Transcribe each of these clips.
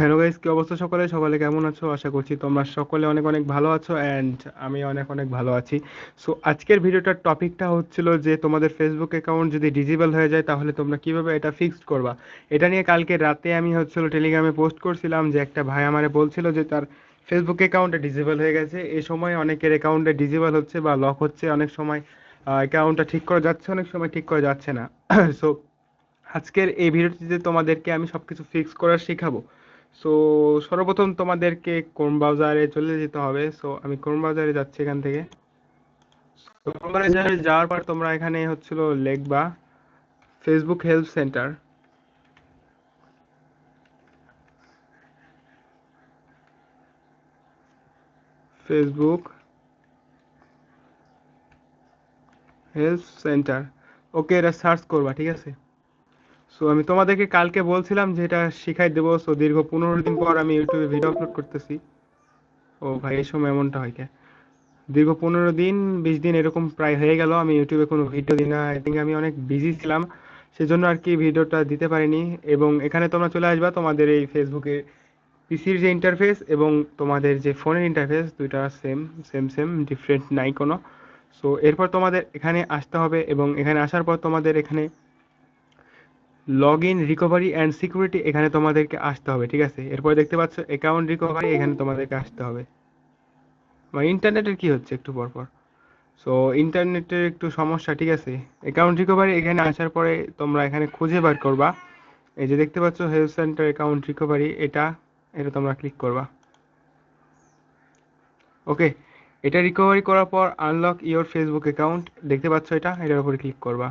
Hello guys কি অবস্থা সকলে? সকলে কেমন আছো? আশা করছি তোমরা সকলে অনেক অনেক ভালো আছো অ্যান্ড আমি অনেক অনেক ভালো আছি। সো আজকের ভিডিওটার টপিকটা হচ্ছিল যে তোমাদের ফেসবুক অ্যাকাউন্ট যদি ডিজেবল হয়ে যায়, তাহলে তোমরা কীভাবে এটা ফিক্সড করবা? এটা নিয়ে কালকে রাতে আমি হচ্ছিল টেলিগ্রামে পোস্ট করছিলাম যে একটা ভাই আমারে বলছিল যে তার ফেসবুক অ্যাকাউন্টে ডিজেবল হয়ে গেছে। এই সময় অনেকের অ্যাকাউন্টে ডিজেবল হচ্ছে বা লক হচ্ছে। অনেক সময় অ্যাকাউন্টটা ঠিক করা যাচ্ছে, অনেক সময় ঠিক করা যাচ্ছে না। সো আজকের এই ভিডিওটিতে তোমাদেরকে আমি সবকিছু ফিক্স করা শেখাবো। সো সর্বপ্রথম তোমাদেরকে ক্রোম ব্রাউজারে চলে যেতে হবে। সো আমি ক্রোম ব্রাউজারে যাচ্ছি এখান থেকে। যাওয়ার পর তোমরা এখানে হচ্ছিল লিখবা Facebook help centre Facebook help centre okay এটা সার্চ করবা, ঠিক আছে? সো আমি তোমাদেরকে কালকে বলছিলাম যে এটা শিখাই দেবো। সো দীর্ঘ পনেরো দিন পর আমি ইউটিউবে ভিডিও আপলোড করতেছি। ও ভাই, এই সময় এমনটা হয় কে? দীর্ঘ পনেরো দিন, বিশ দিন এরকম প্রায় হয়ে গেল। আমি ইউটিউবে কোনো ভিডিও দিই না। আই থিঙ্ক আমি অনেক বিজি ছিলাম। সেজন্য আর কি ভিডিওটা দিতে পারিনি। এবং এখানে তোমরা চলে আসবা তোমাদের এই ফেসবুকে পিসির যে ইন্টারফেস এবং তোমাদের যে ফোনের ইন্টারফেস দুইটা সেম সেম সেম ডিফারেন্ট নাই কোনো। সো এরপর তোমাদের এখানে আসতে হবে এবং এখানে আসার পর তোমাদের এখানে log in recovery and security এখানে তোমাদেরকে আসতে হবে, ঠিক আছে? এরপরে দেখতে পাচ্ছ অ্যাকাউন্ট রিকভারি এখানে তোমাদেরকে আসতে হবে। বা ইন্টারনেটের কি হচ্ছে একটু পর পর? সো ইন্টারনেটের একটু সমস্যা, ঠিক আছে? অ্যাকাউন্ট রিকভারি এখানে আসার পরে তোমরা এখানে খুঁজে বার করবা। এই যে দেখতে পাচ্ছ হেলথ সেন্টার অ্যাকাউন্ট রিকভারি এটা এটা তোমরা ক্লিক করবা। ওকে এটা রিকভারি করার পর আনলক ইওর ফেসবুক অ্যাকাউন্ট দেখতে পাচ্ছ এটা, এটার উপরে ক্লিক করবা।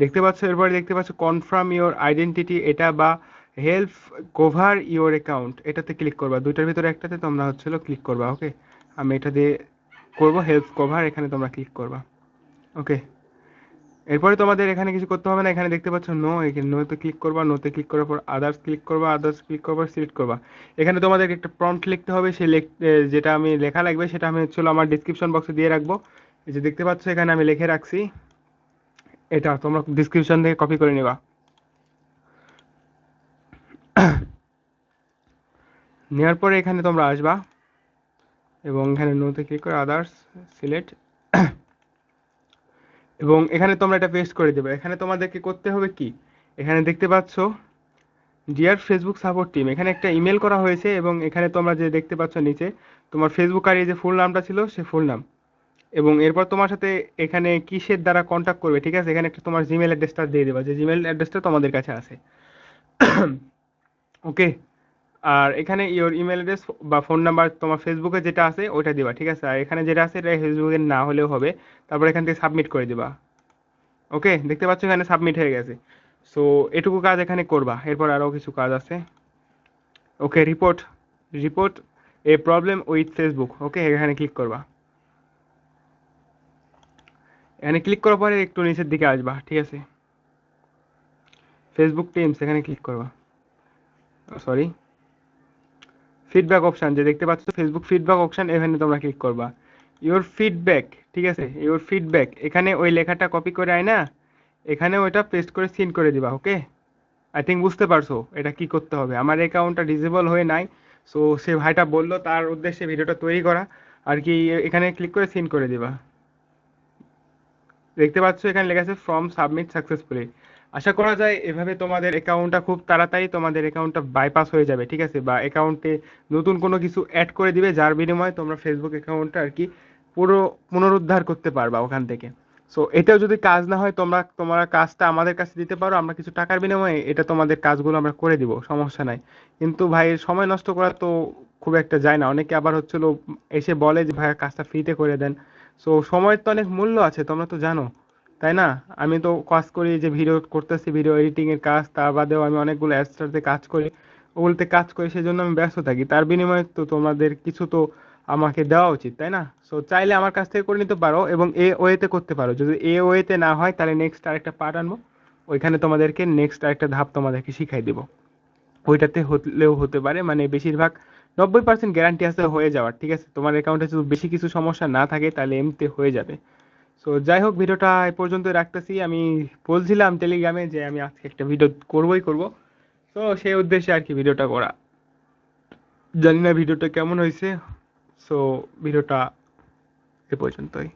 দেখতে পাচ্ছ, এরপরে দেখতে পাচ্ছ কনফার্ম ইওর আইডেন্টিটি এটা বা হেল্প কভার ইওর অ্যাকাউন্ট এটাতে ক্লিক করবা। দুইটার ভিতরে একটাতে তোমরা হচ্ছিল ক্লিক করবা ওকে আমি এটা দিয়ে করব হেল্প কভার এখানে তোমরা ক্লিক করবা ওকে এরপরে তোমাদের এখানে কিছু করতে হবে না, এখানে দেখতে পাচ্ছ নো এখানে নোতে ক্লিক করবা নোতে ক্লিক করার পর আদার্স ক্লিক করবা আদার্স ক্লিক করবা সিলেক্ট করবা। এখানে তোমাদের একটা প্রম্পট লিখতে হবে সেই যেটা আমি লেখা লাগবে, সেটা আমি হচ্ছিল আমার ডিসক্রিপশন বক্সে দিয়ে রাখব। এই যে দেখতে পাচ্ছ, এখানে আমি লিখে রাখছি এটা, তোমরা ডিসক্রিপশন থেকে কপি করে নেবা। নেওয়ার পরে এখানে তোমরা আসবা এবং এখানে নোতে ক্লিক করে আদার্স সিলেক্ট এবং এখানে তোমরা এটা পেস্ট করে দেবে। এখানে তোমাদেরকে করতে হবে কি? এখানে দেখতে পাচ্ছ ডিয়ার ফেসবুক সাপোর্ট টিম এখানে একটা ইমেল করা হয়েছে এবং এখানে তোমরা যে দেখতে পাচ্ছ নিচে, তোমার ফেসবুক আর এই যে ফুল নামটা ছিল, সে ফুল নাম। এবং এরপর তোমার সাথে এখানে কিসের দ্বারা কন্ট্যাক্ট করবে, ঠিক আছে? এখানে একটা তোমার জিমেল অ্যাড্রেসটা দিয়ে দেবা, যে জিমেল অ্যাড্রেসটা তোমাদের কাছে আছে। ওকে আর এখানে ইওর ইমেল অ্যাড্রেস বা ফোন নাম্বার তোমার ফেসবুকে যেটা আছে, ওইটা দিবা, ঠিক আছে? আর এখানে যেটা আছে, এটা ফেসবুকে না হলেও হবে। তারপর এখান থেকে সাবমিট করে দিবা। ওকে দেখতে পাচ্ছ এখানে সাবমিট হয়ে গেছে। সো এটুকু কাজ এখানে করবা। এরপর আরও কিছু কাজ আছে। Okay report report a problem with Facebook okay এখানে ক্লিক করবা। এখানে ক্লিক করার পরে একটু নিচের দিকে আসবা, ঠিক আছে? ফেসবুক টিমস এখানে ক্লিক করবা। সরি ফিডব্যাক অপশান যে দেখতে পাচ্ছ ফেসবুক ফিডব্যাক অপশান এখানে তোমরা ক্লিক করবা। ইওর ফিডব্যাক ঠিক আছে? ইওর ফিডব্যাক এখানে ওই লেখাটা কপি করে আয় না, এখানে ওইটা পেস্ট করে সিন করে দিবা ওকে আই থিঙ্ক বুঝতে পারছ এটা কি করতে হবে। আমার অ্যাকাউন্টটা ডিসেবল হয়ে নাই সো সে ভাইটা বলল, তার উদ্দেশ্যে ভিডিওটা তৈরি করা। আর কি এখানে ক্লিক করে সিন করে দিবা। দেখতে পাচ্ছ, এখানে লেখা আছে ফর্ম সাবমিট সাকসেসফুলি আশা করা যায় এভাবে তোমাদের অ্যাকাউন্টটা খুব তাড়াতাড়ি তোমাদের অ্যাকাউন্টটা বাইপাস হয়ে যাবে, ঠিক আছে? বা অ্যাকাউন্টে নতুন কোনো কিছু অ্যাড করে দিবে, যার বিনিময়ে তোমরা ফেসবুক অ্যাকাউন্টটা আর কি পুরো পুনরুদ্ধার করতে পারবা ওখান থেকে। সো এটাও যদি কাজ না হয়, তোমরা তোমরা কাজটা আমাদের কাছে দিতে পারো, আমরা কিছু টাকার বিনিময়ে এটা তোমাদের কাজগুলো আমরা করে দিব, সমস্যা নাই। কিন্তু ভাই, সময় নষ্ট করা তো খুব একটা যায় না। অনেকে আবার হচ্ছিল, এসে বলে যে ভাই কাজটা ফ্রিতে করে দেন। সো সময়ের তো অনেক মূল্য আছে, তোমরা তো জানো, তাই না? আমি তো কাজ করি যে ভিডিও করতেছি ভিডিও এডিটিং এর কাজ, তার বাদেও আমি অনেকগুলো অ্যাডসটাতে কাজ করি, ওগুলোতে কাজ করি সেই জন্য আমি ব্যস্ত থাকি। তার বিনিময়ে তো তোমাদের কিছু তো আমাকে দেওয়া উচিত, তাই না? সো চাইলে আমার কাছ থেকে করে নিতে পারো এবং এ ওয়েতে করতে পারো। যদি এ ওয়েতে না হয়, তাহলে নেক্সট আরেকটা পার্ট আনব, ওইখানে তোমাদেরকে নেক্সট আরেকটা ধাপ তোমাদেরকে শিখাই দেবো। ওইটাতে হলেও হতে পারে মানে বেশিরভাগ নব্বই পার্সেন্ট গ্যারান্টি আছে হয়ে যাওয়ার, ঠিক আছে? তোমার অ্যাকাউন্টে যদি বেশি কিছু সমস্যা না থাকে, তাহলে এমনিতে হয়ে যাবে। সো যাই হোক, ভিডিওটা এ পর্যন্ত রাখতেছি। আমি বলছিলাম টেলিগ্রামে যে আমি আজকে একটা ভিডিও করবই করব। তো সেই উদ্দেশ্যে আর কি ভিডিওটা করা। জানি না ভিডিওটা কেমন হয়েছে। সো ভিডিওটা এ পর্যন্তই।